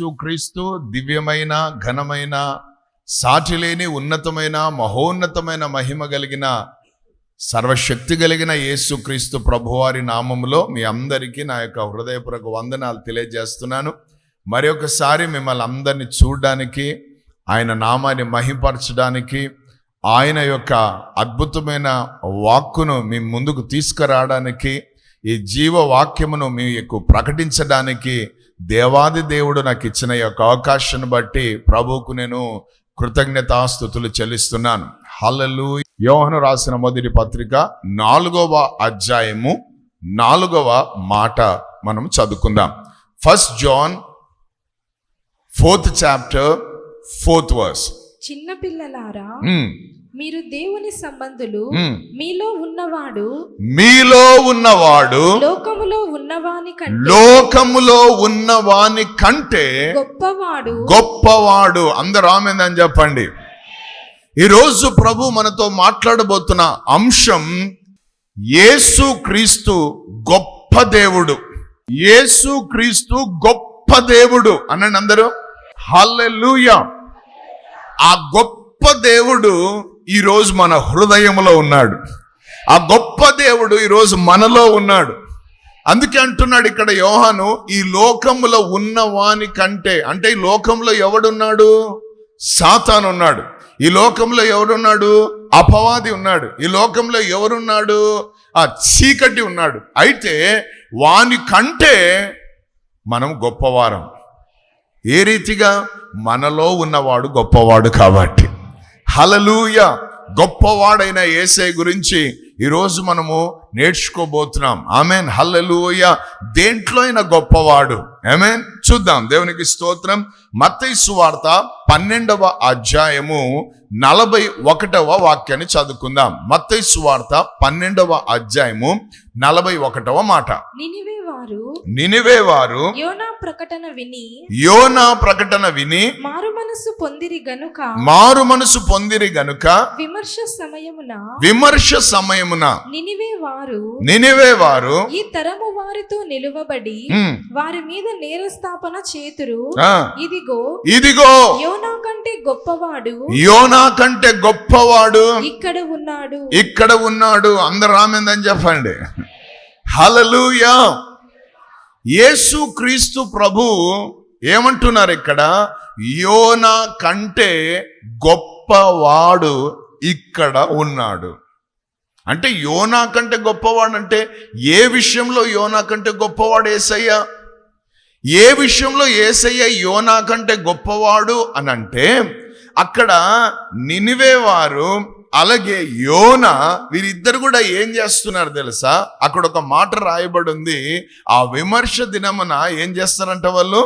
యేసుక్రీస్తు దివ్యమైన ఘనమైన సాటిలేని ఉన్నతమైన మహోన్నతమైన మహిమ కలిగిన సర్వశక్తి కలిగిన యేసుక్రీస్తు ప్రభువారి నామములో మీ అందరికీ నా యొక్క హృదయపూర్వక వందనాలు తెలియజేస్తున్నాను. మరి ఒకసారి మిమ్మల్ని అందరినీ చూడడానికి ఆయన నామాన్ని మహిపరచడానికి ఆయన యొక్క అద్భుతమైన వాక్కును మీ ముందుకు తీసుకురావడానికి ఈ జీవ వాక్యమును మీకు ప్రకటించడానికి దేవాది దేవుడు నాకు ఇచ్చిన యొక్క అవకాశాన్ని బట్టి ప్రభువుకు నేను కృతజ్ఞతాస్థుతులు చెల్లిస్తున్నాను. హల్లలు యోహను రాసిన మొదటి పత్రిక నాలుగవ అధ్యాయము నాలుగవ మాట మనం చదువుకుందాం. First John fourth chapter fourth verse చిన్న పిల్లలారా Hmm. మీరు దేవుని సంబంధులు. మీలో ఉన్నవాడు మీలో ఉన్నవాడు లోకములో ఉన్నవాని కంటే లోకములో ఉన్నవాని కంటే గొప్పవాడు గొప్పవాడు. అందరూ ఆమెందని చెప్పండి. ఈరోజు ప్రభు మనతో మాట్లాడబోతున్న అంశం యేసు క్రీస్తు గొప్ప దేవుడు. యేసు క్రీస్తు గొప్ప దేవుడు. అనండి అందరూ. హల్లెలూయా. ఆ గొప్ప దేవుడు ఈరోజు మన హృదయంలో ఉన్నాడు. ఆ గొప్ప దేవుడు ఈరోజు మనలో ఉన్నాడు. అందుకే అంటున్నాడు ఇక్కడ యోహాను ఈ లోకంలో ఉన్న వాని కంటే అంటే ఈ లోకంలో ఎవడున్నాడు? సాతాను ఉన్నాడు. ఈ లోకంలో ఎవడున్నాడు? అపవాది ఉన్నాడు. ఈ లోకంలో ఎవరున్నాడు? ఆ చీకటి ఉన్నాడు. అయితే వాని కంటే మనం గొప్పవారం. ఏ రీతిగా? మనలో ఉన్నవాడు గొప్పవాడు కాబట్టి. హలలూయ గొప్పవాడైన ఏసై గురించి ఈరోజు మనము నేర్చుకోబోతున్నాం. ఆమెన్. హల్లెలూయ. దేంట్లో అయినా గొప్పవాడు. ఆమెన్. చూద్దాం. దేవునికి స్తోత్రం. మత్తయి సువార్త పన్నెండవ అధ్యాయము నలభై ఒకటవ వాక్యాన్ని చదువుకుందాం. మత్తయి సువార్త పన్నెండవ అధ్యాయము నలభై ఒకటవ మాట. వారు నినివే వారు యోనా ప్రకటన విని యోనా ప్రకటన విని మారు మనసు పొందిరి గనుక మారు మనసు పొందిరి గనుక విమర్శ సమయమున విమర్శ సమయమున నినివే వారు నినివే వారు. ఈ తరము వారితో నిలువబడి వారి మీద నేరస్థాపన చేతురు. ఇదిగో ఇదిగో. యోనా కంటే గొప్పవాడు. యోనా కంటే గొప్పవాడు. ఇక్కడ ఉన్నాడు. ఇక్కడ ఉన్నాడు. అందరు రామెందని చెప్పండి. హలలుయా యేసు క్రీస్తు ప్రభు ఏమంటున్నారు ఇక్కడ? యోనా కంటే గొప్పవాడు ఇక్కడ ఉన్నాడు. అంటే యోనా కంటే గొప్పవాడంటే ఏ విషయంలో యోనా కంటే గొప్పవాడు ఏసయ్య? ఏ విషయంలో ఏసయ్య యోనా కంటే గొప్పవాడు అని అంటే అక్కడ నినివే వారు అలాగే యోన వీరిద్దరు కూడా ఏం చేస్తున్నారు తెలుసా? అక్కడ ఒక మాట రాయబడి ఉంది ఆ విమర్శ దినమున ఏం చేస్తారంట వాళ్ళు?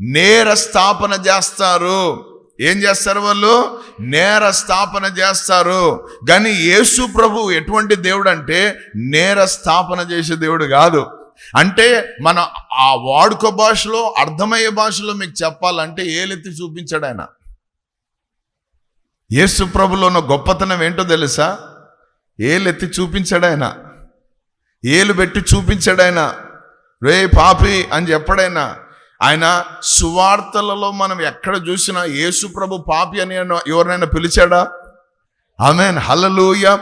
నేర స్థాపన చేస్తారు. ఏం చేస్తారు వాళ్ళు? నేర స్థాపన చేస్తారు. కానీ యేసు ప్రభు ఎటువంటి దేవుడు అంటే నేర స్థాపన చేసే దేవుడు కాదు. అంటే మన ఆ వాడుక భాషలో అర్థమయ్యే భాషలో మీకు చెప్పాలంటే ఏలెత్తి చూపించాడు ఆయన. యేసు ప్రభులో ఉన్న గొప్పతనం ఏంటో తెలుసా? ఏలెత్తి చూపించాడు ఆయన. ఏలు పెట్టి చూపించాడు ఆయన. రే పాపి అని చెప్పడైనా ఆయన సువార్తలలో మనం ఎక్కడ చూసినా యేసు ప్రభు పాపి అని ఎవరినైనా పిలిచాడా? ఆమెన్. హల్లెలూయ.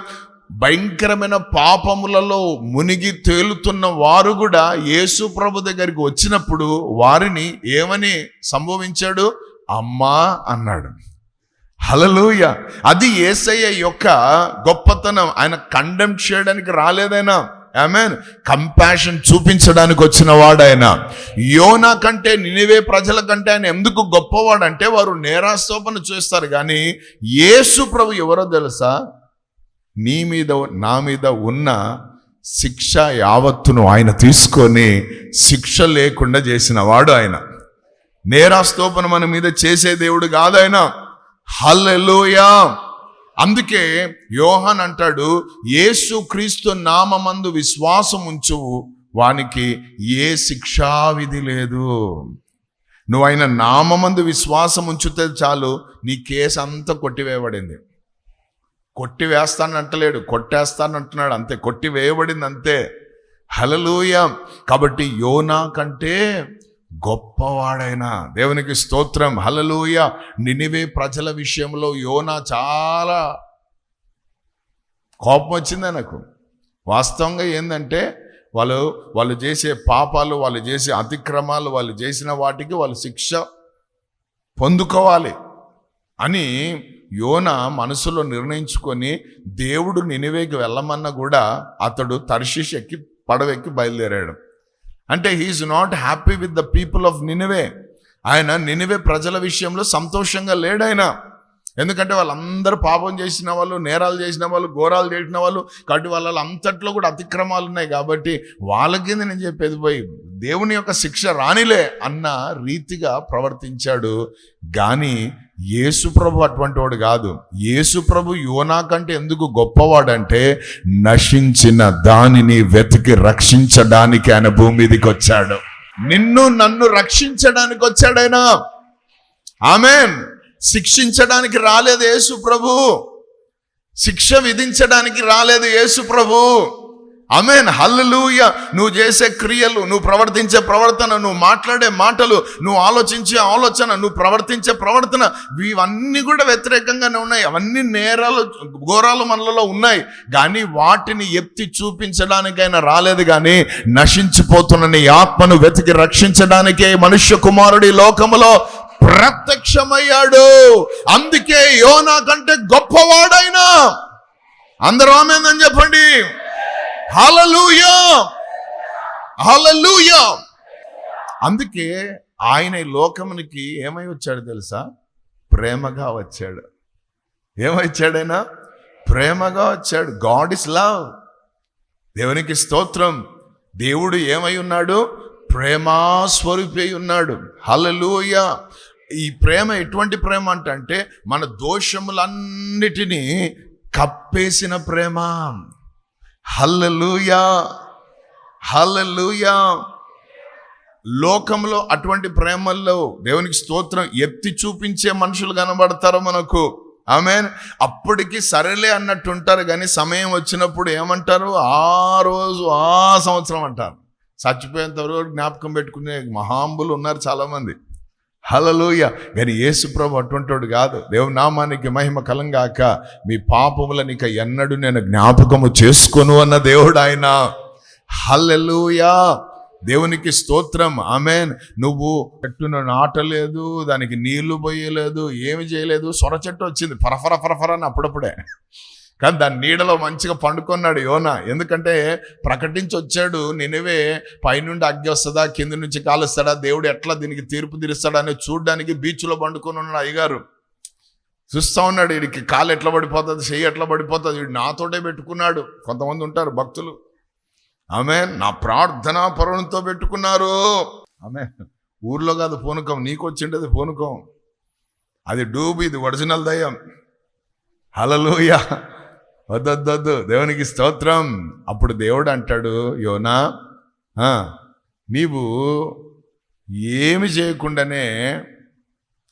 భయంకరమైన పాపములలో మునిగి తేలుతున్న వారు కూడా యేసు ప్రభు దగ్గరికి వచ్చినప్పుడు వారిని ఏమని సంభవించాడు అమ్మా అన్నాడు. హలలుయ అది ఏసయ్య యొక్క గొప్పతనం. ఆయన కండెమ్ చేయడానికి రాలేదైనా ఆమెన్ కంపాషన్ చూపించడానికి వచ్చిన వాడాయన యోనా కంటే నినివే ప్రజల కంటే ఆయన ఎందుకు గొప్పవాడంటే వారు నేరాస్తోపన చేస్తారు. కానీ యేసు ప్రభు ఎవరో తెలుసా? నీ మీద నా మీద ఉన్న శిక్ష యావత్తును ఆయన తీసుకొని శిక్ష లేకుండా చేసిన వాడు ఆయన. నేరాస్తోపన మన మీద చేసే దేవుడు కాదు ఆయన హల్లెలూయా అందుకే యోహన్ అంటాడు యేసు క్రీస్తు నామమందు విశ్వాసం ఉంచు వానికి ఏ శిక్షావిధి లేదు. నువ్వు ఆయన నామమందు విశ్వాసం ఉంచితే చాలు నీ కేసు అంతా కొట్టివేయబడింది. కొట్టివేస్తానంటలేడు కొట్టేస్తానంటున్నాడు అంతే కొట్టి వేయబడింది అంతే. హలలుయ కాబట్టి యోనా కంటే గొప్పవాడైన దేవునికి స్తోత్రం. హలలోయ నినివే ప్రజల విషయంలో యోనా చాలా కోపం వచ్చింది నాకు వాస్తవంగా ఏంటంటే వాళ్ళు వాళ్ళు చేసే పాపాలు వాళ్ళు చేసే అతిక్రమాలు వాళ్ళు చేసిన వాటికి వాళ్ళు శిక్ష పొందుకోవాలి అని యోన మనసులో నిర్ణయించుకొని దేవుడు నినివేకి వెళ్ళమన్నా కూడా అతడు తర్షిష్ ఎక్కి పడవెక్కి బయలుదేరాడు. అంటే he's not happy with the people of Nineveh ఆయన నినివే ప్రజల విషయంలో సంతోషంగా లేడాయన ఎందుకంటే వాళ్ళందరూ పాపం చేసిన వాళ్ళు నేరాలు చేసిన వాళ్ళు ఘోరాలు చేసిన వాళ్ళు కాబట్టి వాళ్ళ అంతట్లో కూడా అతిక్రమాలు ఉన్నాయి కాబట్టి వాళ్ళకి నేను చెప్పేది పోయి దేవుని యొక్క శిక్ష రానిలే అన్న రీతిగా ప్రవర్తించాడు. కానీ యేసుప్రభు అటువంటి వాడు కాదు. యేసుప్రభు యోనా కంటే ఎందుకు గొప్పవాడంటే నశించిన దానిని వెతికి రక్షించడానికి ఆయన భూమి మీదకి వచ్చాడు. నిన్ను నన్ను రక్షించడానికి వచ్చాడైనా ఆమెన్. శిక్షించడానికి రాలేదు యేసు ప్రభు. శిక్ష విధించడానికి రాలేదు యేసు ప్రభు. అమెన్ హల్లెలూయ నువ్వు చేసే క్రియలు నువ్వు ప్రవర్తించే ప్రవర్తన నువ్వు మాట్లాడే మాటలు నువ్వు ఆలోచించే ఆలోచన నువ్వు ప్రవర్తించే ప్రవర్తన ఇవన్నీ కూడా వ్యతిరేకంగానే ఉన్నాయి. అవన్నీ నేరాలు ఘోరాలు మనలలో ఉన్నాయి. కానీ వాటిని ఎత్తి చూపించడానికైనా రాలేదు కానీ నశించిపోతున్న నీ ఆత్మను వెతికి రక్షించడానికే మనుష్య కుమారుడి లోకములో ప్రత్యక్షమయ్యాడు. అందుకే యోనా కంటే గొప్పవాడైనా. అందరూ ఆమెందని చెప్పండి. హల్లెలూయా! హల్లెలూయా! అందుకే ఆయన ఈ లోకమునికి ఏమై వచ్చాడు తెలుసా? ప్రేమగా వచ్చాడు. ఏమైచ్చాడైనా ప్రేమగా వచ్చాడు. God is love. దేవునికి స్తోత్రం. దేవుడు ఏమై ఉన్నాడు? ప్రేమాస్వరూపి ఉన్నాడు. హలలుయ ఈ ప్రేమ ఎటువంటి ప్రేమ అంటే మన దోషములన్నిటినీ కప్పేసిన ప్రేమ. హల్లెలూయా. హల్లెలూయా. లోకంలో అటువంటి ప్రేమల్లో దేవునికి స్తోత్రం ఎత్తి చూపించే మనుషులు కనబడతారు మనకు. ఆమె అప్పటికి సరేలే అన్నట్టు ఉంటారు కానీ సమయం వచ్చినప్పుడు ఏమంటారు? ఆ రోజు ఆ సంవత్సరం అంటారు. చచ్చిపోయేంత వరకు జ్ఞాపకం పెట్టుకునే మహాంబులు ఉన్నారు చాలామంది. హలలోయ కానీ యేసుప్రభు అటువంటివాడు కాదు దేవుని నామానికి మహిమ కలంగాక మీ పాపములను ఇక ఎన్నడూ నేను జ్ఞాపకము చేసుకోను అన్న దేవుడు ఆయన హల్లెలూయా. దేవునికి స్తోత్రం. ఆమెన్. నువ్వు చెట్టును నాటలేదు దానికి నీళ్ళు పోయలేదు ఏమి చేయలేదు సొర చెట్టు వచ్చింది ఫరఫర ఫరఫర అని అప్పుడప్పుడే. కానీ దాని నీడలో మంచిగా పండుకున్నాడు యోన. ఎందుకంటే ప్రకటించి వచ్చాడు నినవే పైనుండి అగ్గి వస్తుందా కింది నుంచి కాలుస్తాడా దేవుడు ఎట్లా దీనికి తీర్పు తీరుస్తాడా అని చూడడానికి బీచ్లో పండుకొని ఉన్నాడు అయ్యగారు. చూస్తా ఉన్నాడు వీడికి కాలు ఎట్లా పడిపోతుంది చెయ్యి ఎట్లా పడిపోతుంది వీడు నాతోటే పెట్టుకున్నాడు. కొంతమంది ఉంటారు భక్తులు. ఆమె నా ప్రార్థన పరుణంతో పెట్టుకున్నారు. ఆమె ఊర్లో కాదు పూనకం నీకు వచ్చిండేది పూనకం. అది డూబు ఇది ఒరిజినల్ దయ్యం. హలలోయ వద్దొద్దొద్దు. దేవునికి స్తోత్రం. అప్పుడు దేవుడు అంటాడు యోనా నీవు ఏమి చేయకుండానే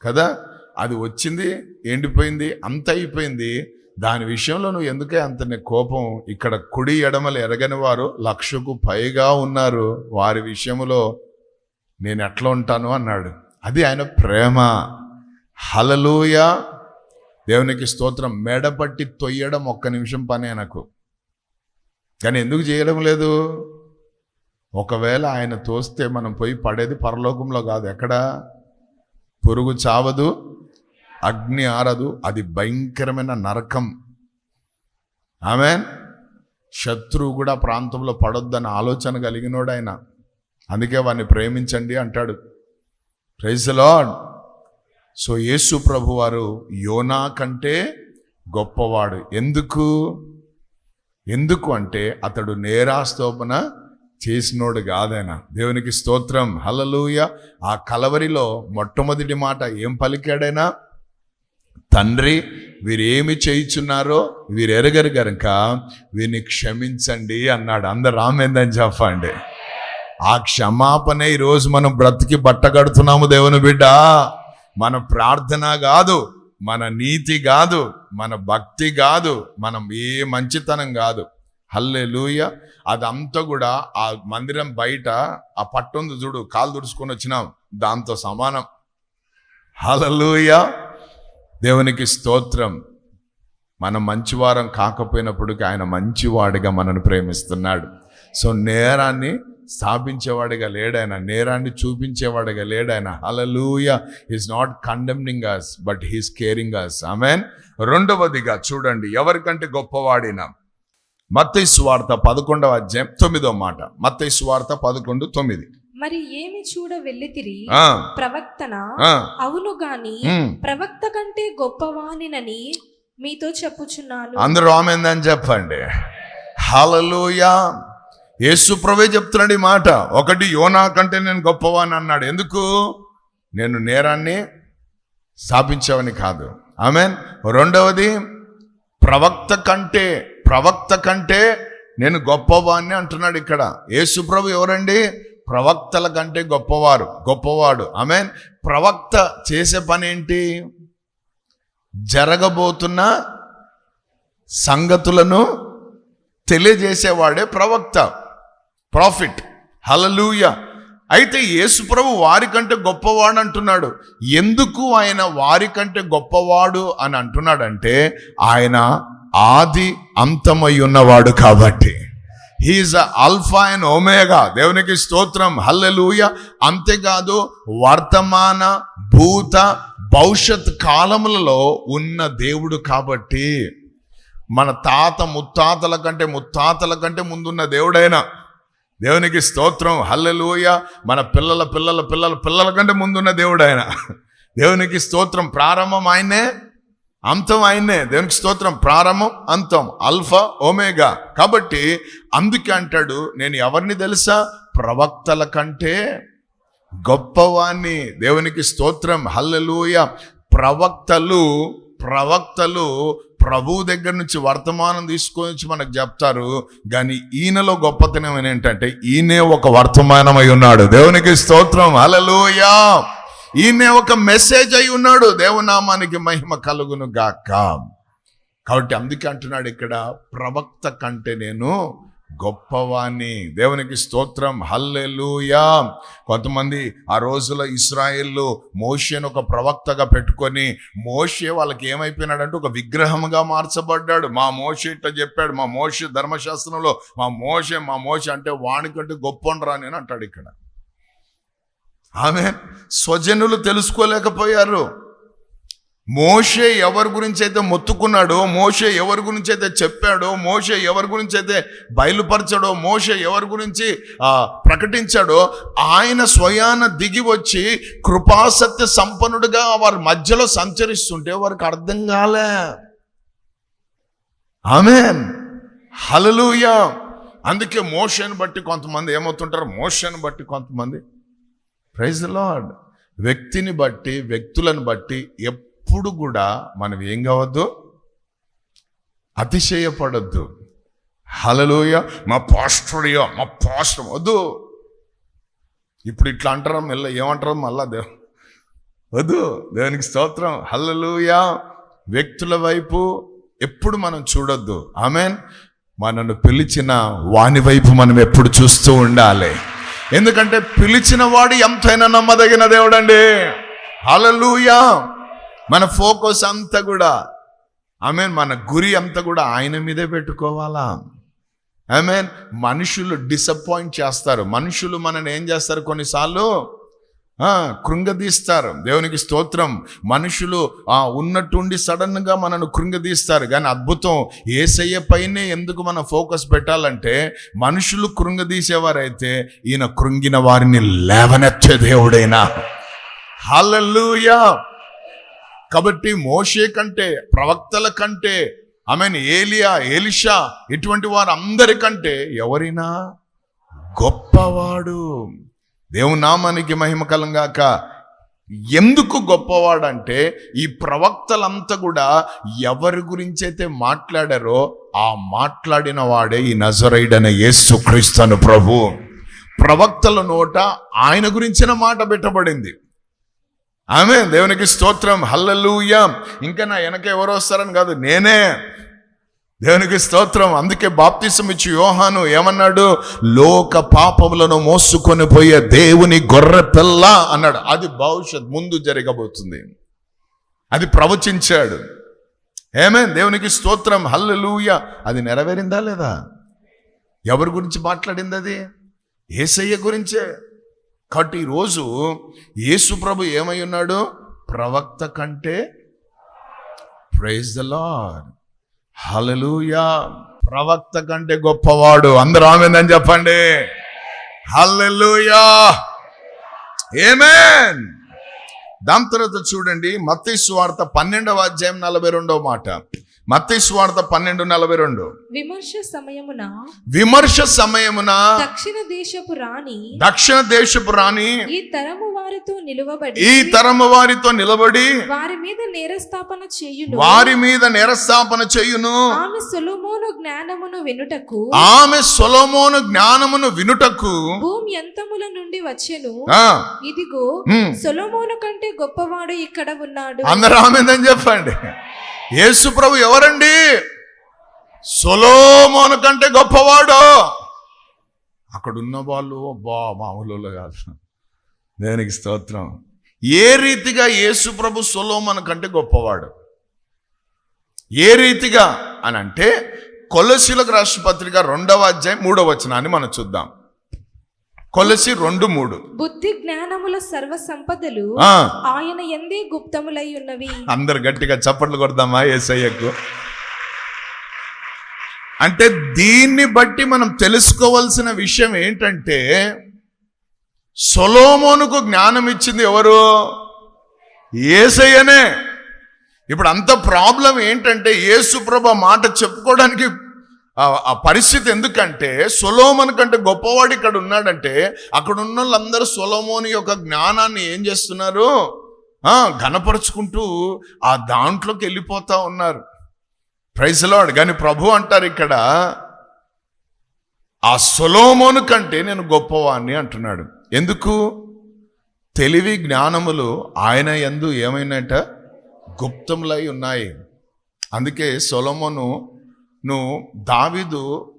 కదా అది వచ్చింది ఎండిపోయింది అంత అయిపోయింది. దాని విషయంలో నువ్వు ఎందుకే అంత కోపం? ఇక్కడ కుడి ఎడమలు ఎరగని వారు లక్షకు పైగా ఉన్నారు. వారి విషయంలో నేను ఎట్లా ఉంటాను అన్నాడు. అది ఆయన ప్రేమ. హలలుయ దేవునికి స్తోత్రం. మెడపట్టి తొయ్యడం ఒక్క నిమిషం పనే నాకు కానీ ఎందుకు చేయడం లేదు? ఒకవేళ ఆయన తోస్తే మనం పోయి పడేది పరలోకంలో కాదు. ఎక్కడ? పురుగు చావదు అగ్ని ఆరదు. అది భయంకరమైన నరకం. ఆమె శత్రువు కూడా ప్రాంతంలో పడొద్దని ఆలోచన కలిగినోడు ఆయన. అందుకే వాడిని ప్రేమించండి అంటాడు. ప్రైజ్ సో యేసు ప్రభు వారు యోనా కంటే గొప్పవాడు. ఎందుకు? ఎందుకు అంటే అతడు నేరాస్తోపన చేసినోడు కాదైనా. దేవునికి స్తోత్రం. హలలుయ ఆ కలవరిలో మొట్టమొదటి మాట ఏం పలికాడైనా? తండ్రి వీరేమి చేయుచున్నారో వీరు ఎరగరు గనుక వీరిని క్షమించండి అన్నాడు. అందరు ఆమెందని చెప్పండి. ఆ క్షమాపణ ఈరోజు మనం బ్రతికి బట్ట కడుతున్నాము దేవుని బిడ్డ. మన ప్రార్థన కాదు మన నీతి కాదు మన భక్తి కాదు మనం ఏ మంచితనం కాదు. హల్లే లూయ అదంతా కూడా ఆ మందిరం బయట ఆ పట్టుంది చూడు కాలు దుడుచుకొని వచ్చినాం దాంతో సమానం. హల్లెలూయ. దేవునికి స్తోత్రం. మనం మంచివారం కాకపోయినప్పటికీ ఆయన మంచివాడిగా మనను ప్రేమిస్తున్నాడు. సో నేరాన్ని స్థాపించేవాడిగా లేడాయన నేరాన్ని చూపించేవాడిగా లేడాయన. Hallelujah is not condemning us but he's caring us amen రెండవదిగా చూడండి ఎవరికంటే గొప్పవాడిన? మత్తయి సువార్త పదకొండవ అధ్యాయం తొమ్మిదో మాట. మత్తయి సువార్త పదకొండు తొమ్మిది. మరి ఏమి చూడ వెళ్ళితిరి? ఆ, ప్రవక్తన? అవును గాని. ప్రవక్త కంటే గొప్పవానినని మీతో చెప్పుచున్నాను. అందరూ ఆమెందని చెప్పండి. హలలుయా యేసు ప్రభే చెప్తున్నాడు ఈ మాట. ఒకటి యోనా కంటే నేను గొప్పవాని అన్నాడు. ఎందుకు? నేను నేరాన్ని స్థాపించావని కాదు. ఆమెన్. రెండవది ప్రవక్త కంటే ప్రవక్త కంటే నేను గొప్పవాణ్ణి అంటున్నాడు ఇక్కడ. యేసుప్రభు ఎవరండి? ప్రవక్తల కంటే గొప్పవారు గొప్పవాడు. ఆమెన్. ప్రవక్త చేసే పని ఏంటి జరగబోతున్న సంగతులను తెలియజేసేవాడే ప్రవక్త. ప్రాఫిట్. హలలూయ అయితే యేసుప్రభు వారికంటే గొప్పవాడు అంటున్నాడు. ఎందుకు ఆయన వారికంటే గొప్పవాడు అని అంటున్నాడంటే ఆయన ఆది అంతమై ఉన్నవాడు కాబట్టి హీఈస్ అల్ఫా అండ్ ఒమేగా దేవునికి స్తోత్రం. హల్లెలూయ. అంతేకాదు వర్తమాన భూత భవిష్యత్ కాలములలో ఉన్న దేవుడు కాబట్టి మన తాత ముత్తాతల కంటే ముత్తాతల కంటే ముందున్న దేవుడైనా దేవునికి స్తోత్రం హల్లెలూయ. మన పిల్లల పిల్లల పిల్లల పిల్లల కంటే ముందున్న దేవుడు ఆయన. దేవునికి స్తోత్రం ప్రారంభం ఆయనే అంతం ఆయనే. దేవునికి స్తోత్రం ప్రారంభం అంతం అల్ఫా ఓమేగా కాబట్టి అందుకే అంటాడు నేను ఎవరిని తెలుసా? ప్రవక్తల కంటే గొప్పవాణ్ణి. దేవునికి స్తోత్రం హల్లెలూయ. ప్రవక్తలు ప్రవక్తలు ప్రభువు దగ్గర నుంచి వర్తమానం తీసుకొని వచ్చి మనకు చెప్తారు కానీ ఈయనలో గొప్పతనం ఏంటంటే ఈయనే ఒక వర్తమానం అయి ఉన్నాడు. దేవునికి స్తోత్రం. అలలోయా ఈయనే ఒక మెసేజ్ అయి ఉన్నాడు. దేవునామానికి మహిమ కలుగును గాక. కాబట్టి అందుకే అంటున్నాడు ఇక్కడ ప్రవక్త కంటే నేను గొప్పవాణ్ణి. దేవునికి స్తోత్రం. హల్లెలూయా. కొంతమంది ఆ రోజుల ఇస్రాయేల్లో మోషేను ఒక ప్రవక్తగా పెట్టుకొని మోషే వాళ్ళకి ఏమైపోయినాడంటే ఒక విగ్రహంగా మార్చబడ్డాడు. మా మోషే ఇట్లా చెప్పాడు. మా మోషే ధర్మశాస్త్రంలో మా మోషే మా మోషే అంటే వానికంటే గొప్పండ్రా నేను అంటాడు ఇక్కడ. ఆమె స్వజనులు తెలుసుకోలేకపోయారు. మోషే ఎవరి గురించి అయితే మొత్తుకున్నాడో మోషే ఎవరి గురించి అయితే చెప్పాడో మోషే ఎవరి గురించి అయితే బయలుపరచాడో మోషే ఎవరి గురించి ప్రకటించాడో ఆయన స్వయాన దిగి వచ్చి కృపాసత్య సంపన్నుడిగా వారి మధ్యలో సంచరిస్తుంటే వారికి అర్థం కాలే. ఆమె హలలుయా అందుకే మోషను బట్టి కొంతమంది ఏమవుతుంటారు? మోషను బట్టి కొంతమంది. Praise Lord. వ్యక్తిని బట్టి వ్యక్తులను బట్టి ఎప్పుడు కూడా మనం ఏం కావద్దు? అతిశయపడద్దు. హలలోయ మా పాస్టర్యో మా పాస్టర్ వద్దు. ఇప్పుడు ఇట్లా అంటారా? మెల్ల ఏమంటారు మళ్ళా దేవ్ వద్దు. దేవునికి స్తోత్రం. హల్లెలూయా. వ్యక్తుల వైపు ఎప్పుడు మనం చూడొద్దు. ఆమెన్. మనను పిలిచిన వాని వైపు మనం ఎప్పుడు చూస్తూ ఉండాలి. ఎందుకంటే పిలిచిన వాడు ఎంతైనా నమ్మదగిన దేవుడండి. హలలుయా మన ఫోకస్ అంతా కూడా ఆమెన్ మన గురి అంతా కూడా ఆయన మీదే పెట్టుకోవాలా? మీన్ మనుషులు డిసప్పాయింట్ చేస్తారు. మనుషులు మనని ఏం చేస్తారు కొన్నిసార్లు? కృంగదీస్తారు. దేవునికి స్తోత్రం. మనుషులు ఆ, ఉన్నట్టుండి సడన్గా మనను కృంగదీస్తారు. కానీ అద్భుతం ఏసయ్య పైనే ఎందుకు మనం ఫోకస్ పెట్టాలంటే మనుషులు కృంగదీసేవారైతే ఈయన కృంగిన వారిని లేవనెచ్చే దేవుడైనా. హల్లెలూయా! కాబట్టి మోషే కంటే ప్రవక్తల కంటే ఆమెన్ ఏలియా ఎలిషా ఇటువంటి వారు అందరికంటే ఎవరైనా గొప్పవాడు. దేవుని నామానికి మహిమ కలంగాక. ఎందుకు గొప్పవాడంటే ఈ ప్రవక్తలంతా కూడా ఎవరి గురించి అయితే మాట్లాడారో ఆ మాట్లాడిన వాడే ఈ నజరైడన యేసు క్రీస్తను ప్రభు. ప్రవక్తల నోట ఆయన గురించిన మాట పెట్టబడింది. ఆమె దేవునికి స్తోత్రం. హల్లెలూయా. ఇంకా నా వెనక ఎవరు వస్తారని కాదు నేనే. దేవునికి స్తోత్రం. అందుకే బాప్తిసం ఇచ్చి యోహాను ఏమన్నాడు? లోక పాపములను మోసుకొని పోయే దేవుని గొర్రె పిల్ల అన్నాడు. అది భవిష్యత్ ముందు జరగబోతుంది. అది ప్రవచించాడు. ఏమే దేవునికి స్తోత్రం. హల్లలుయ. అది నెరవేరిందా లేదా? ఎవరి గురించి మాట్లాడింది అది? ఏసయ్య గురించే. కాబట్టి ఈరోజు యేసు ప్రభు ఏమై ఉన్నాడు? ప్రవక్త కంటే ప్రైజ్ ద లార్డ్ హలలుయా ప్రవక్త కంటే గొప్పవాడు. అందరూ ఆమెందని చెప్పండి. హల్లెలూయా ఏమేన్ దాని తర్వాత చూడండి మత్తయి వార్త పన్నెండవ అధ్యాయం నలభై రెండవ మాట. మత్తయి సువార్త పన్నెండు నలభై రెండు. విమర్శ సమయమున విమర్శ సమయమున దక్షిణ దేశపు రాణి దక్షిణ దేశపు రాణి ఈ తరము వారితో నిలువబడి ఈ తరము వారితో నిలబడి వారి మీద నేరస్థాపన చేయును. వారి మీద నిరస్థాపన చేయును. ఆమె సొలొమోను జ్ఞానమును వినుటకు ఆమె సొలొమోను జ్ఞానమును వినుటకు భూమి ఎంతముల నుండి వచ్చెను. ఇదిగో సొలొమోను కంటే గొప్పవాడు ఇక్కడ ఉన్నాడు. అందరూ ఆమెందని చెప్పండి. యేసు ప్రభు ఎవరండి సొలోమోను కంటే గొప్పవాడు. అక్కడ ఉన్న వాళ్ళు అబ్బా మామూలు కాదు. దేనికి స్తోత్రం? ఏ రీతిగా యేసు ప్రభు సొలోమోను కంటే గొప్పవాడు? ఏ రీతిగా? అని అంటే కొలసీలకు రాష్ట్ర పత్రిక రెండవ అధ్యాయం మూడవ వచనాన్ని మనం చూద్దాం. కొలసి రెండు మూడు. బుద్ధి జ్ఞానముల సర్వ సంపదలు ఆయన ఎందే గుప్తములై ఉన్నవి అందరు గట్టిగా చప్పట్లు కొడదామా ఏసయ్యకు? అంటే దీన్ని బట్టి మనం తెలుసుకోవాల్సిన విషయం ఏంటంటే సొలోమోనుకు జ్ఞానం ఇచ్చింది ఎవరు? ఏసయ్యనే. ఇప్పుడు అంత ప్రాబ్లం ఏంటంటే యేసుప్రభ మాట చెప్పుకోవడానికి ఆ- పరిస్థితి ఎందుకంటే సొలోమన్ కంటే గొప్పవాడు ఇక్కడ ఉన్నాడంటే అక్కడ ఉన్న వాళ్ళందరూ సొలోమోని యొక్క జ్ఞానాన్ని ఏం చేస్తున్నారు? ఘనపరుచుకుంటూ ఆ దాంట్లోకి వెళ్ళిపోతా ఉన్నారు. ప్రైజ్లాడ్ కానీ ప్రభు అంటారు ఇక్కడ ఆ సొలోమోను కంటే నేను గొప్పవాణ్ణి అంటున్నాడు. ఎందుకు? తెలివి జ్ఞానములు ఆయన ఎందు ఏమైనట గుప్తములై ఉన్నాయి. అందుకే సొలోమోను నువ్వు దావీదు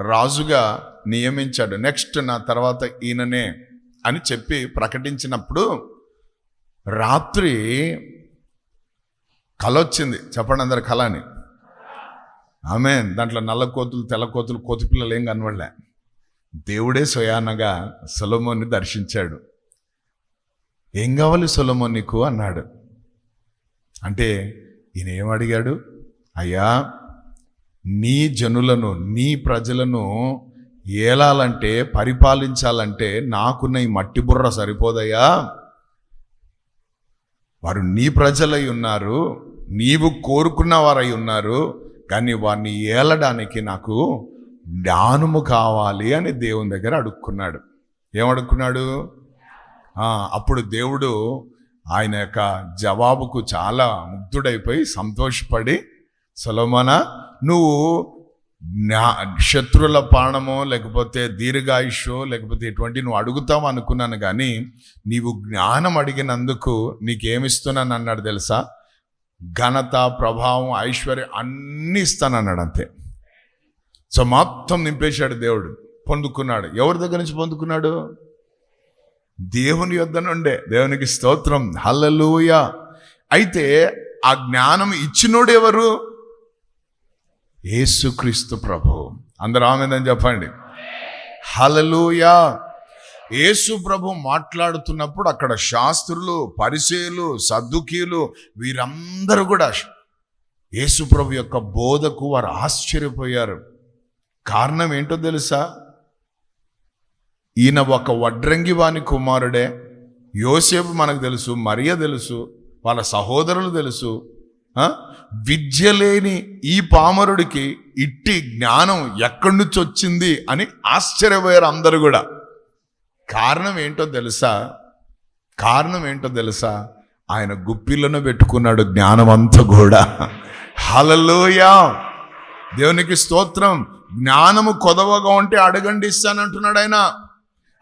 రాజుగా నియమించాడు. నెక్స్ట్ నా తర్వాత ఈయననే అని చెప్పి ప్రకటించినప్పుడు రాత్రి కల వచ్చింది. చెప్పండి అందరు కళ అని. ఆమె దాంట్లో నల్ల కోతులు తెల్ల కోతులు కోతి పిల్లలు ఏం కనబడలే. దేవుడే స్వయానగా సొలొమోన్ని దర్శించాడు. ఏం కావాలి సొలొమోన్ నీకు? అన్నాడు. అంటే ఈయన ఏం అడిగాడు? అయ్యా నీ జనులను నీ ప్రజలను ఏలాలంటే పరిపాలించాలంటే నాకున్న ఈ మట్టి బుర్ర సరిపోదయ్యా. వారు నీ ప్రజలై ఉన్నారు నీవు కోరుకున్న వారై ఉన్నారు కానీ వారిని ఏలడానికి నాకు జ్ఞానము కావాలి అని దేవుని దగ్గర అడుక్కున్నాడు. ఏమడుక్కున్నాడు అప్పుడు దేవుడు ఆయన యొక్క జవాబుకు చాలా ముగ్ధుడైపోయి సంతోషపడి సొలమన నువ్వు జ్ఞా శత్రుల పాణమో లేకపోతే దీర్ఘాయుషో లేకపోతే ఇటువంటి నువ్వు అడుగుతావు అనుకున్నాను కానీ నీవు జ్ఞానం అడిగినందుకు నీకేమిస్తున్నాను అన్నాడు తెలుసా? ఘనత ప్రభావం ఐశ్వర్యం అన్నీ ఇస్తానన్నాడు అంతే. సో మొత్తం నింపేశాడు దేవుడు పొందుకున్నాడు. ఎవరి దగ్గర నుంచి పొందుకున్నాడు? దేవుని యొద్ద నుండే. దేవునికి స్తోత్రం. హల్లలుయ. అయితే ఆ జ్ఞానం ఇచ్చినోడు ఎవరు? యేసుక్రీస్తు ప్రభు. అందరూ ఆమెదని చెప్పండి. హలలుయా యేసు ప్రభు మాట్లాడుతున్నప్పుడు అక్కడ శాస్త్రులు పరిచయులు సద్దుకీలు వీరందరూ కూడా యేసు ప్రభు యొక్క బోధకు వారు ఆశ్చర్యపోయారు. కారణం ఏంటో తెలుసా? ఈయన ఒక వడ్రంగివాని కుమారుడే. యోసేపు మనకు తెలుసు మరియ తెలుసు వాళ్ళ సహోదరులు తెలుసు. విద్య లేని ఈ పామరుడికి ఇట్టి జ్ఞానం ఎక్కడి నుంచి వచ్చింది అని ఆశ్చర్యపోయారు అందరూ కూడా. కారణం ఏంటో తెలుసా? కారణం ఏంటో తెలుసా? ఆయన గుప్పిలను పెట్టుకున్నాడు జ్ఞానం అంతా కూడా. హలలోయా దేవునికి స్తోత్రం. జ్ఞానము కొదవగా ఉంటే అడగండి ఇస్తానంటున్నాడు ఆయన.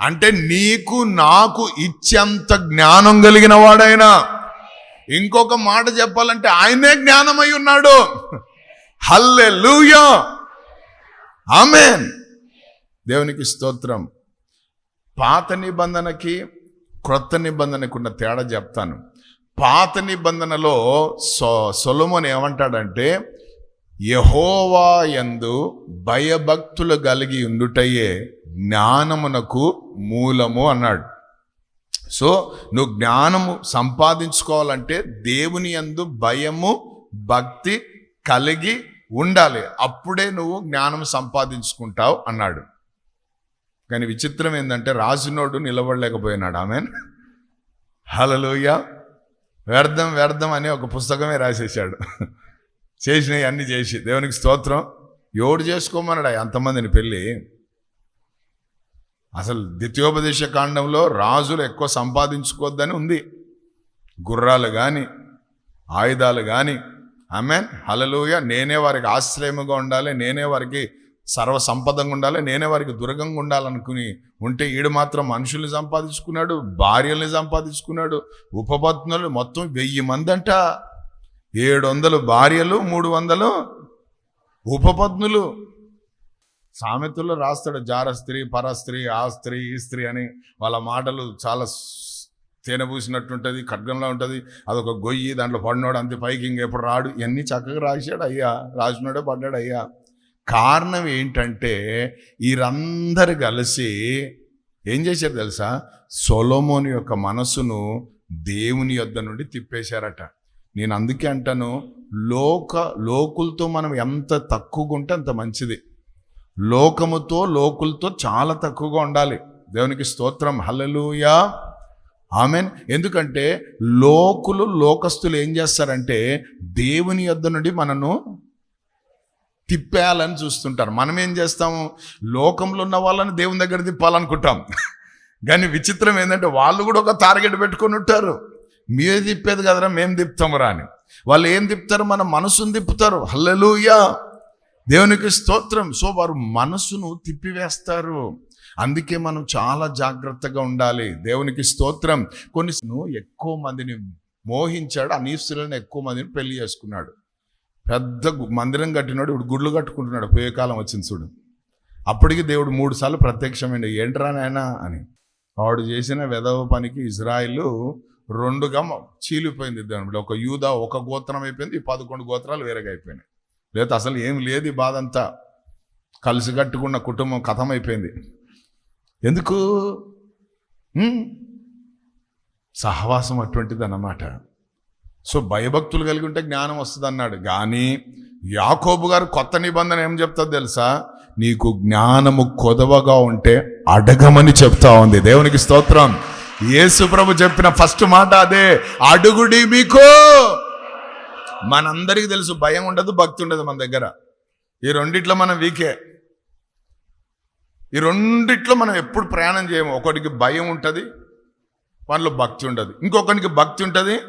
అంటే నీకు నాకు ఇచ్చేంత జ్ఞానం కలిగిన వాడైనా ఇంకొక మాట చెప్పాలంటే ఆయనే జ్ఞానమై ఉన్నాడు. హల్లెలూయా. ఆమెన్. దేవునికి స్తోత్రం. పాత నిబంధనకి క్రొత్త నిబంధనకు ఉన్న తేడా చెప్తాను. పాత నిబంధనలో సో సొలమని ఏమంటాడంటే యహోవా యందు భయభక్తులు కలిగి ఉండుటయే జ్ఞానమునకు మూలము అన్నాడు. సో నువ్వు జ్ఞానము సంపాదించుకోవాలంటే దేవుని యందు భయము భక్తి కలిగి ఉండాలి. అప్పుడే నువ్వు జ్ఞానం సంపాదించుకుంటావు అన్నాడు. కానీ విచిత్రం ఏంటంటే రాసినోడు నిలబడలేకపోయినాడు. ఆమె హలలోయ వ్యర్థం వ్యర్థం అని ఒక పుస్తకమే రాసేసాడు చేసినవి అన్నీ చేసి. దేవునికి స్తోత్రం. ఎవడు చేసుకోమన్నాడు? అంతమందిని పెళ్ళి. అసలు ద్వితీయోపదేశ కాండంలో రాజులు ఎక్కువ సంపాదించుకోవద్దని ఉంది. గుర్రాలు కానీ ఆయుధాలు కానీ ఆమెన్ హలలుయ నేనే వారికి ఆశ్రయముగా ఉండాలి నేనే వారికి సర్వ సంపదంగా ఉండాలి నేనే వారికి దుర్గంగా ఉండాలనుకుని ఉంటే ఈడు మాత్రం మనుషుల్ని సంపాదించుకున్నాడు భార్యల్ని సంపాదించుకున్నాడు ఉపపత్నులు మొత్తం వెయ్యి మంది అంట ఏడు వందలు భార్యలు మూడు వందలు ఉపపత్నులు. సామెతల్లో రాస్తాడు జార స్త్రీ పర స్త్రీ ఆ స్త్రీ ఈ స్త్రీ అని వాళ్ళ మాటలు చాలా స్- ఖడ్గంలో ఉంటుంది. అదొక గొయ్యి దాంట్లో పడినోడు అంతే పైకి ఇంకెప్పుడు రాడు. ఇవన్నీ చక్కగా రాశాడు అయ్యా రాసినాడే పడ్డాడు అయ్యా. కారణం ఏంటంటే వీరందరు కలిసి ఏం చేశారు తెలుసా? సొలోమోని యొక్క మనసును దేవుని యొద్ద నుండి తిప్పేశారట. నేను అందుకే అంటాను లోక లోకులతో మనం ఎంత తక్కువగా ఉంటే అంత మంచిది. లోకముతో లోకులతో చాలా తక్కువగా ఉండాలి. దేవునికి స్తోత్రం. హల్లెలూయా. ఆమెన్. ఎందుకంటే లోకులు లోకస్తులు ఏం చేస్తారంటే దేవుని యొద్ద నుండి మనను తిప్పేయాలని చూస్తుంటారు. మనం ఏం చేస్తాము? లోకంలో ఉన్న వాళ్ళని దేవుని దగ్గర తిప్పాలనుకుంటాం. కానీ విచిత్రం ఏంటంటే వాళ్ళు కూడా ఒక టార్గెట్ పెట్టుకొని ఉంటారు. మీరు తిప్పేది కదరా మేము తిప్పుతాము రాని వాళ్ళు ఏం తిప్పుతారు? మన మనసును తిప్పుతారు. హల్లెలూయా. దేవునికి స్తోత్రం. సో వారు మనసును తిప్పివేస్తారు. అందుకే మనం చాలా జాగ్రత్తగా ఉండాలి. దేవునికి స్తోత్రం. కొన్ని ఎక్కువ మందిని మోహించాడు. అనీసులను ఎక్కువ మందిని పెళ్ళి చేసుకున్నాడు. పెద్ద మందిరం కట్టినాడు ఇప్పుడు గుడ్లు కట్టుకుంటున్నాడు. పోయే కాలం వచ్చింది చూడు. అప్పటికి దేవుడు మూడు సార్లు ప్రత్యక్షమైంది ఏంట్రా నాయనా అని. వాడు చేసిన వెధవ పనికి ఇజ్రాయిల్ రెండుగా చీలిపోయింది. దాని ఒక యూదా ఒక గోత్రం అయిపోయింది. ఈ పదకొండు గోత్రాలు వేరేగా అయిపోయినాయి. లేదా అసలు ఏం లేదు ఈ బాధ అంతా. కలిసి కట్టుకున్న కుటుంబం కథమైపోయింది. ఎందుకు? సహవాసం అటువంటిది అన్నమాట సో భయభక్తులు కలిగి ఉంటే జ్ఞానం వస్తుంది అన్నాడు కానీ యాకోబు గారు కొత్త నిబంధన ఏం చెప్తా తెలుసా? నీకు జ్ఞానము కొదవగా ఉంటే అడగమని చెప్తా ఉంది. దేవునికి స్తోత్రం. యేసు ప్రభు చెప్పిన ఫస్ట్ మాట అదే అడుగుడి మీకు. మనందరికీ తెలుసు భయం ఉండదు భక్తి ఉండదు మన దగ్గర. ఈ రెండిట్లో మనం వీకే. ఈ రెండిట్లో మనం ఎప్పుడు ప్రయాణం చేయము. ఒకటికి భయం ఉంటుంది వాళ్ళలో భక్తి ఉండదు. ఇంకొకరికి భక్తి ఉంటుంది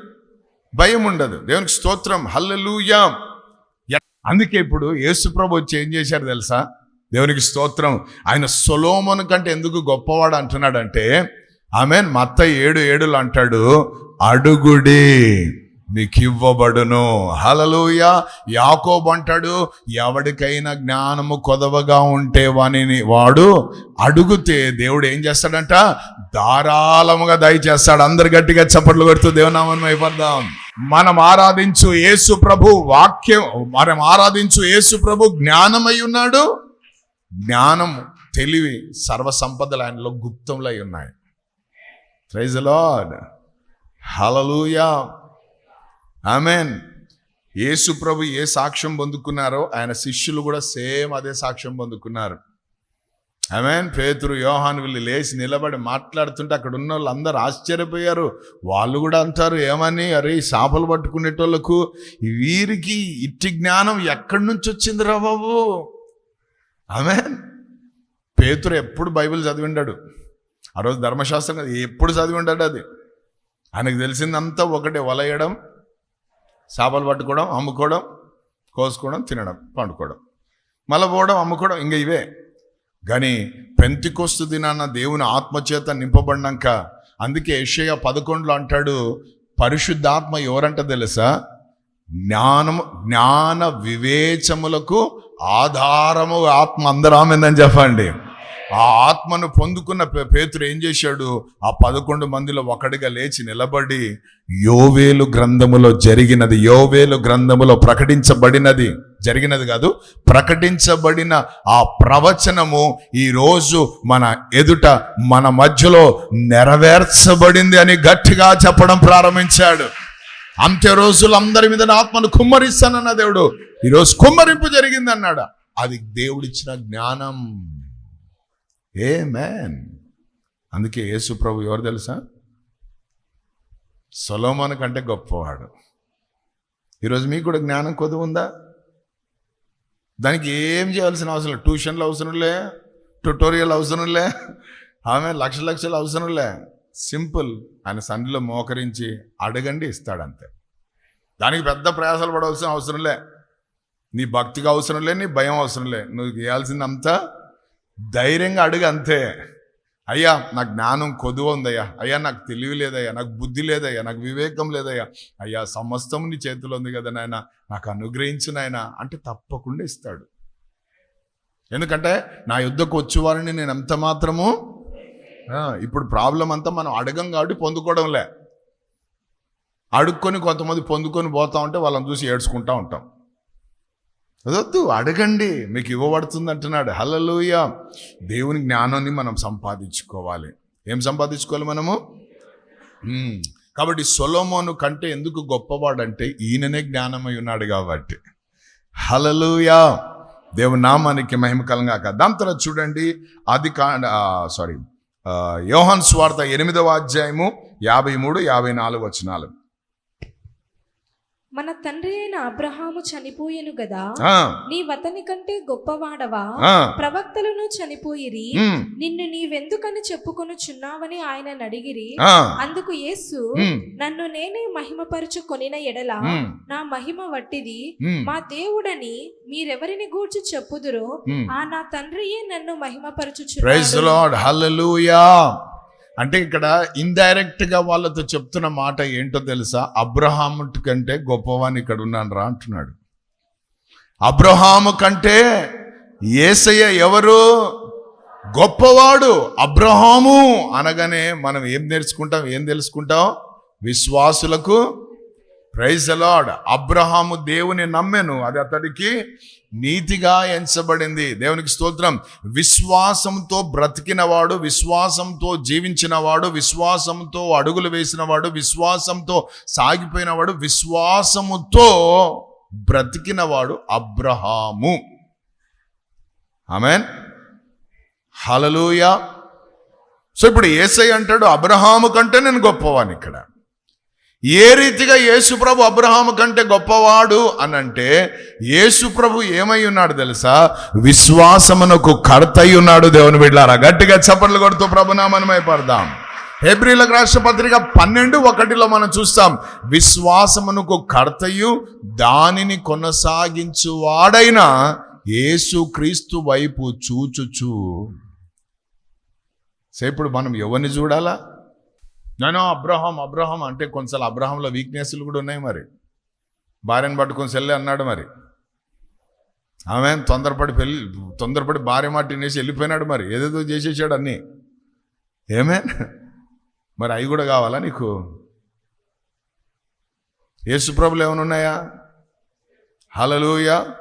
భయం ఉండదు. దేవునికి స్తోత్రం. హల్లెలూయా. అందుకే ఇప్పుడు యేసుప్రభు వచ్చి ఏం చేశారు తెలుసా? దేవునికి స్తోత్రం. ఆయన సొలోమోను కంటే ఎందుకు గొప్పవాడు అంటున్నాడంటే ఆమె మత్త ఏడు ఏడులు అంటాడు అడుగుడి. నీకు ఇవ్వబడును హలలుయ యాకోబు అంటాడు ఎవడికైనా జ్ఞానము కొదవగా ఉంటే వానిని వాడు అడుగుతే దేవుడు ఏం చేస్తాడంట ధారాళముగా దయచేస్తాడు. అందరు గట్టిగా చప్పట్లు కొడుతూ దేవనామం అయిపోద్దాం మనం ఆరాధించు యేసు ప్రభు వాక్యం మనం ఆరాధించు యేసు ప్రభు జ్ఞానమై ఉన్నాడు. జ్ఞానం తెలివి సర్వసంపదలు ఆయనలో గుప్తంలో ఉన్నాయి. Praise Lord hallelujah amen. Yesu ప్రభు ఏ సాక్ష్యం పొందుకున్నారో ఆయన శిష్యులు కూడా సేమ్ అదే సాక్ష్యం పొందుకున్నారు. ఆమెన్. పేతురు యోహాన్ వీళ్ళు లేచి నిలబడి మాట్లాడుతుంటే అక్కడ ఉన్న వాళ్ళు అందరు ఆశ్చర్యపోయారు. వాళ్ళు కూడా అంటారు ఏమని? అరే చాపలు చేపలు పట్టుకునేటోళ్ళకు వీరికి ఇట్టి జ్ఞానం ఎక్కడి నుంచి వచ్చిందిరా బాబు? ఆమెన్. పేతురు ఎప్పుడు బైబిల్ చదివిండాడు. ఆ రోజు ధర్మశాస్త్రం కదా, ఎప్పుడు చదివిండాడు అది? ఆయనకు తెలిసిందంతా ఒకటే వలయడం చేపలు పట్టుకోవడం అమ్ముకోవడం కోసుకోవడం తినడం పండుకోవడం. మళ్ళీ పోవడం అమ్ముకోవడం ఇంకా ఇవే. కానీ పెంతికొస్తు దినాన దేవుని ఆత్మచేత నింపబడినాక అందుకే యశయ్య పదకొండులో అంటాడు పరిశుద్ధాత్మ ఎవరంట తెలుసా? జ్ఞానము జ్ఞాన వివేచములకు ఆధారము ఆత్మ. అందరామిందని చెప్పండి. ఆ ఆత్మను పొందుకున్న పే- పేతురు ఏం చేశాడు? ఆ పదకొండు మందిలో ఒకడిగా లేచి నిలబడి యోవేలు గ్రంథములో జరిగినది యోవేలు గ్రంథములో ప్రకటించబడినది. జరిగినది కాదు ప్రకటించబడిన ఆ ప్రవచనము ఈ రోజు మన ఎదుట మన మధ్యలో నెరవేర్చబడింది అని గట్టిగా చెప్పడం ప్రారంభించాడు. అంత్య రోజులు అందరి మీద ఆత్మను కుమ్మరిస్తానన్న దేవుడు ఈరోజు కుమ్మరింపు జరిగింది అన్నాడు అది దేవుడిచ్చిన జ్ఞానం. ఏ మ్యాన్ అందుకే యేసు ప్రభు ఎవరు తెలుసా? సొలోమాన్ కంటే గొప్పవాడు. ఈరోజు మీకు కూడా జ్ఞానం కొద్ది ఉందా? దానికి ఏం చేయాల్సిన అవసరం? లే ట్యూషన్లు అవసరంలే ట్యూటోరియల్ ట్యుటోరియల్ ఆమె లక్ష లక్షలు అవసరంలే సింపుల్. ఆయన సన్నిలో మోకరించి అడగండి ఇస్తాడంతే. దానికి పెద్ద ప్రయాసాలు పడవలసిన అవసరంలే నీ భక్తికి అవసరం లే నీ భయం అవసరం లే. నువ్వు చేయాల్సిందంతా ధైర్యంగా అడుగు అంతే. అయ్యా నాకు జ్ఞానం కొదువ ఉందయ్యా. అయ్యా నాకు తెలివి లేదయ్యా. నాకు బుద్ధి లేదయ్యా. నాకు వివేకం లేదయ్యా. అయ్యా సమస్తం నీ చేతిలో ఉంది కదా నాయన. నాకు అనుగ్రహించిన ఆయన అంటే తప్పకుండా ఇస్తాడు. ఎందుకంటే నా యుద్ధకు వచ్చేవారిని నేను ఎంత మాత్రము? ఇప్పుడు ప్రాబ్లం అంతా మనం అడగం కాబట్టి పొందుకోవడంలే. అడుక్కొని కొంతమంది పొందుకొని పోతా ఉంటే వాళ్ళని చూసి ఏడ్చుకుంటా ఉంటాం. అదొద్దు అడగండి. మీకు ఇవ్వబడుతుంది అంటున్నాడు హలలుయ దేవుని జ్ఞానాన్ని మనం సంపాదించుకోవాలి. ఏం సంపాదించుకోవాలి మనము? కాబట్టి సొలోమోను కంటే ఎందుకు గొప్పవాడంటే ఈయననే జ్ఞానమై ఉన్నాడు కాబట్టి. హలలుయా దేవుని నామానికి మహిమ కాదు దాని తర్వాత చూడండి అది కా సారీ యోహన్ స్వార్థ ఎనిమిదవ అధ్యాయము యాభై మూడు యాభై నాలుగు వచనాలు. మన తండ్రి అయిన అబ్రహాము చనిపోయెను గదా. నీవతని కంటే గొప్పవాడవా? ప్రవక్తలను చనిపోయిరి. నిన్ను నీవెందుకని చెప్పుకొనుచున్నావని ఆయన అడిగిరి. ఆ, అందుకు యేసు నన్ను నేనే మహిమపరచు కొనిన ఎడల నా మహిమ వట్టిది. మా. దేవుడని మీరెవరిని గూర్చి చెప్పుదురో. ఆ నా తండ్రియే నన్ను హల్లెలూయా. అంటే ఇక్కడ ఇండైరెక్ట్గా వాళ్ళతో చెప్తున్న మాట ఏంటో తెలుసా? అబ్రహాము కంటే గొప్పవాని ఇక్కడ ఉన్నాను రా అంటున్నాడు. అబ్రహాము కంటే ఏసయ్య ఎవరు? గొప్పవాడు అబ్రహాము అనగానే మనం ఏం నేర్చుకుంటాం ఏం తెలుసుకుంటాం? విశ్వాసులకు ప్రైజ్ అలాడ్ అబ్రహాము దేవుని నమ్మెను. అది అతడికి నీతిగా ఎంచబడింది. దేవునికి స్తోత్రం. విశ్వాసంతో బ్రతికినవాడు విశ్వాసంతో జీవించినవాడు విశ్వాసంతో అడుగులు వేసినవాడు విశ్వాసంతో సాగిపోయినవాడు విశ్వాసముతో బ్రతికినవాడు అబ్రహాము. ఆమెన్. హలలుయా సో ఇప్పుడు ఏసై అంటాడు అబ్రహాము కంటే నేను గొప్పవాని ఇక్కడ. ఏ రీతిగా యేసుప్రభు అబ్రహాము కంటే గొప్పవాడు అని అంటే యేసుప్రభు ఏమై ఉన్నాడు తెలుసా? విశ్వాసమునకు కర్త ఉన్నాడు దేవుని బిడ్డారా గట్టిగా చప్పట్లు కొడుతూ ప్రభునామనమై పడదాం. హెబ్రిలకు రాష్ట్ర పత్రిక పన్నెండు ఒకటిలో మనం చూస్తాం విశ్వాసమునకు కర్తయు దానిని కొనసాగించువాడైన యేసు క్రీస్తు వైపు చూచుచు. సేపుడు మనం ఎవరిని చూడాలా? నేను అబ్రహం అబ్రహం అంటే కొంచెం అబ్రహంలో వీక్నెస్లు కూడా ఉన్నాయి మరి. భార్యను పట్టుకొని సెల్లి అన్నాడు మరి. ఆమె తొందరపడి పెళ్ళి తొందరపడి భార్య మాట తినేసి వెళ్ళిపోయినాడు మరి. ఏదేదో చేసేసాడు అన్నీ. ఏమే? మరి అవి కూడా కావాలా నీకు? యేసుప్రభులు ఏమైనా ఉన్నాయా? హలలుయా